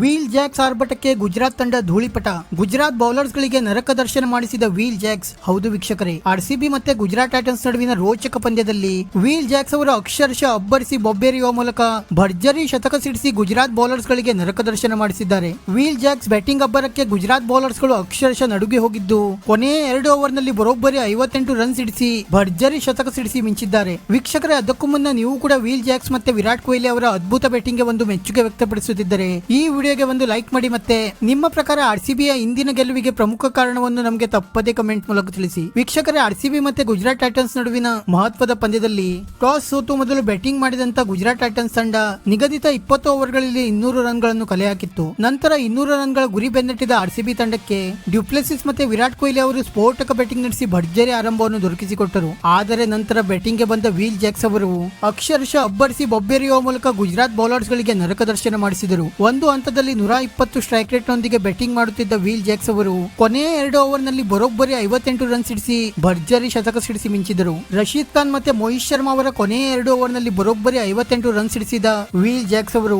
Wheel Jacks ಆರ್ಭಟಕ್ಕೆ Gujarat ತಂಡ ಧೂಳಿಪಟ. Gujarat bowlers ಗಳಿಗೆ ನರಕ ದರ್ಶನ ಮಾಡಿಸಿದ ವೀಲ್ ಜಾಕ್ಸ್, ಹೌದು ವೀಕ್ಷಕರೇ, ಆರ್ಸಿಬಿ ಮತ್ತೆ ಗುಜರಾತ್ ಟೈಟನ್ಸ್ ನಡುವಿನ ರೋಚಕ ಪಂದ್ಯದಲ್ಲಿ ವೀಲ್ ಜಾಕ್ಸ್ ಅವರು ಅಕ್ಷರಶಃ ಅಬ್ಬರಿಸಿ ಬೊಬ್ಬೆರಿಯುವ ಮೂಲಕ ಭರ್ಜರಿ ಶತಕ ಸಿಡಿಸಿ ಗುಜರಾತ್ ಬೌಲರ್ಸ್ ಗಳಿಗೆ ನರಕ ದರ್ಶನ ಮಾಡಿಸಿದ್ದಾರೆ. ವೀಲ್ ಜಾಕ್ಸ್ ಬ್ಯಾಟಿಂಗ್ ಅಬ್ಬರಕ್ಕೆ ಗುಜರಾತ್ ಬೌಲರ್ಸ್ಗಳು ಅಕ್ಷರಶಃ ನಡುಗಿ ಹೋಗಿದ್ದು, ಕೊನೆಯ ಎರಡು ಓವರ್ನಲ್ಲಿ ಬರೋಬ್ಬರಿ ಐವತ್ತೆಂಟು ರನ್ ಸಿಡಿಸಿ ಭರ್ಜರಿ ಶತಕ ಸಿಡಿಸಿ ಮಿಂಚಿದ್ದಾರೆ. ವೀಕ್ಷಕರೇ, ಅದಕ್ಕೂ ಮುನ್ನ ನೀವು ಕೂಡ ವೀಲ್ ಜಾಕ್ಸ್ ಮತ್ತೆ ವಿರಾಟ್ ಕೊಹ್ಲಿ ಅವರ ಅದ್ಭುತ ಬ್ಯಾಟಿಂಗ್ಗೆ ಒಂದು ಮೆಚ್ಚುಗೆ ವ್ಯಕ್ತಪಡಿಸುತ್ತಿದ್ದರೆ, ಈ ವಿಡಿಯೋಗೆ ಒಂದು ಲೈಕ್ ಮಾಡಿ ಮತ್ತೆ ನಿಮ್ಮ ಪ್ರಕಾರ ಆರ್ ಸಿಬಿಯ ಇಂದಿನ ಗೆಲುವಿಗೆ ಪ್ರಮುಖ ಕಾರಣವನ್ನು ನಮಗೆ ತಪ್ಪದೇ ಕಮೆಂಟ್ ಮೂಲಕ ತಿಳಿಸಿ. ವೀಕ್ಷಕರೇ ಆರ್ಸಿಬಿ ಮತ್ತೆ ಗುಜರಾತ್ ಟೈಟನ್ಸ್ ನಡುವಿನ ಮಹತ್ವದ ಪಂದ್ಯದಲ್ಲಿ ಟಾಸ್ ಸೋತು ಮೊದಲು ಬ್ಯಾಟಿಂಗ್ ಮಾಡಿದಂತ ಗುಜರಾತ್ ಟೈಟನ್ಸ್ ತಂಡ ನಿಗದಿತ ಇಪ್ಪತ್ತು ಓವರ್ಗಳಲ್ಲಿ ಇನ್ನೂರು ರನ್ಗಳನ್ನು ಕಲೆ ಹಾಕಿತ್ತು. ನಂತರ ಇನ್ನೂರು ರನ್ಗಳ ಗುರಿ ಬೆನ್ನಟ್ಟಿದ ಆರ್ಸಿಬಿ ತಂಡಕ್ಕೆ ಡ್ಯುಪ್ಲೆಸಿಸ್ ಮತ್ತೆ ವಿರಾಟ್ ಕೊಹ್ಲಿ ಅವರು ಸ್ಫೋಟಕ ಬ್ಯಾಟಿಂಗ್ ನಡೆಸಿ ಭರ್ಜರಿ ಆರಂಭವನ್ನು ದೊರಕಿಸಿಕೊಟ್ಟರು. ಆದರೆ ನಂತರ ಬ್ಯಾಟಿಂಗ್ಗೆ ಬಂದ ವೀಲ್ ಜಾಕ್ಸ್ ಅವರು ಅಕ್ಷರಶಃ ಅಬ್ಬರಿಸಿ ಬೊಬ್ಬೆರಿಯುವ ಮೂಲಕ ಗುಜರಾತ್ ಬೌಲರ್ಸ್ ಗಳಿಗೆ ನರಕ ದರ್ಶನ ಮಾಡಿಸಿದರು. ಒಂದು ಹಂತದಲ್ಲಿ ನೂರ ಇಪ್ಪತ್ತು ಸ್ಟ್ರೈಕ್ ರೇಟ್ ನೊಂದಿಗೆ ಬ್ಯಾಟಿಂಗ್ ಮಾಡುತ್ತಿದ್ದ ವೀಲ್ ಜಾಕ್ಸ್ ಅವರು ಕೊನೆಯ ಎರಡು ಓವರ್ನಲ್ಲಿ ಬರೋಬ್ಬರಿ ಐವತ್ತೆಂಟು ರನ್ ಸಿಡಿಸಿ ಭರ್ಜರಿ ಶತಕ ಸಿಡಿಸಿ ಮಿಂಚಿದರು. ರಶೀದ್ ಖಾನ್ ಮತ್ತೆ ಮೋಹಿತ್ ಶರ್ಮಾ ಅವರ ಕೊನೆಯ ಎರಡು ಓವರ್ನಲ್ಲಿ ಬರೋಬ್ಬರಿ ಐವತ್ತೆಂಟು ರನ್ ಸಿಡಿಸಿದ ವೀಲ್ ಜಾಕ್ಸ್ ಅವರು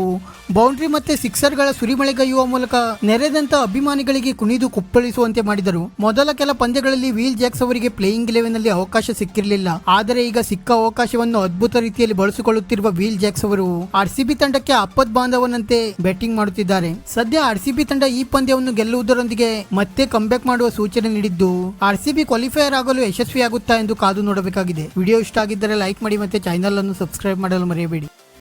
ಬೌಂಡ್ರಿ ಮತ್ತೆ ಸಿಕ್ಸರ್ಗಳ ಸುರಿಮಳೆಗೈಯುವ ಮೂಲಕ ನೆರೆದಂತ ಅಭಿಮಾನಿಗಳಿಗೆ ಕುಣಿದು ಕುಪ್ಪಳಿಸುವಂತೆ ಮಾಡಿದರು. ಮೊದಲ ಕೆಲ ಪಂದ್ಯಗಳಲ್ಲಿ ವೀಲ್ ಜಾಕ್ಸ್ ಅವರಿಗೆ ಪ್ಲೇಯಿಂಗ್ ಇಲೆವೆನ್ನಲ್ಲಿ ಅವಕಾಶ ಸಿಕ್ಕಿರಲಿಲ್ಲ. ಆದರೆ ಈಗ ಸಿಕ್ಕ ಅವಕಾಶವನ್ನು ಅದ್ಭುತ ರೀತಿಯಲ್ಲಿ ಬಳಸಿಕೊಳ್ಳುತ್ತಿರುವ ವೀಲ್ ಜಾಕ್ಸ್ ಅವರು ಆರ್ಸಿಬಿ ತಂಡಕ್ಕೆ ಅಪ್ಪದ್ ಬಾಂಧವನಂತೆ ಬ್ಯಾಟಿಂಗ್ ಮಾಡುತ್ತಿದ್ದಾರೆ ಸದ್ಯ ಆರ್ಸಿಬಿ ತಂಡ ಈ ಪಂದ್ಯವನ್ನು ಗೆಲ್ಲುವುದರೊಂದಿಗೆ ಮತ್ತೆ ಕಂಬ್ಯಾಕ್ ಮಾಡುವ ಸೂಚನೆ ನೀಡಿದ್ದು ಆರ್ಸಿಬಿ ಕ್ವಾಲಿಫೈಯರ್ ಆಗಲು ಯಶಸ್ವಿಯಾಗುತ್ತಾ ಎಂದು ಕಾದು ನೋಡಬೇಕಾಗಿದೆ. ವಿಡಿಯೋ ಇಷ್ಟ ಆಗಿದ್ದರೆ ಲೈಕ್ ಮಾಡಿ ಮತ್ತೆ ಚಾನೆಲ್ ಅನ್ನು ಸಬ್ಸ್ಕ್ರೈಬ್ ಮಾಡಲು ಮರೆಯಬೇಡಿ.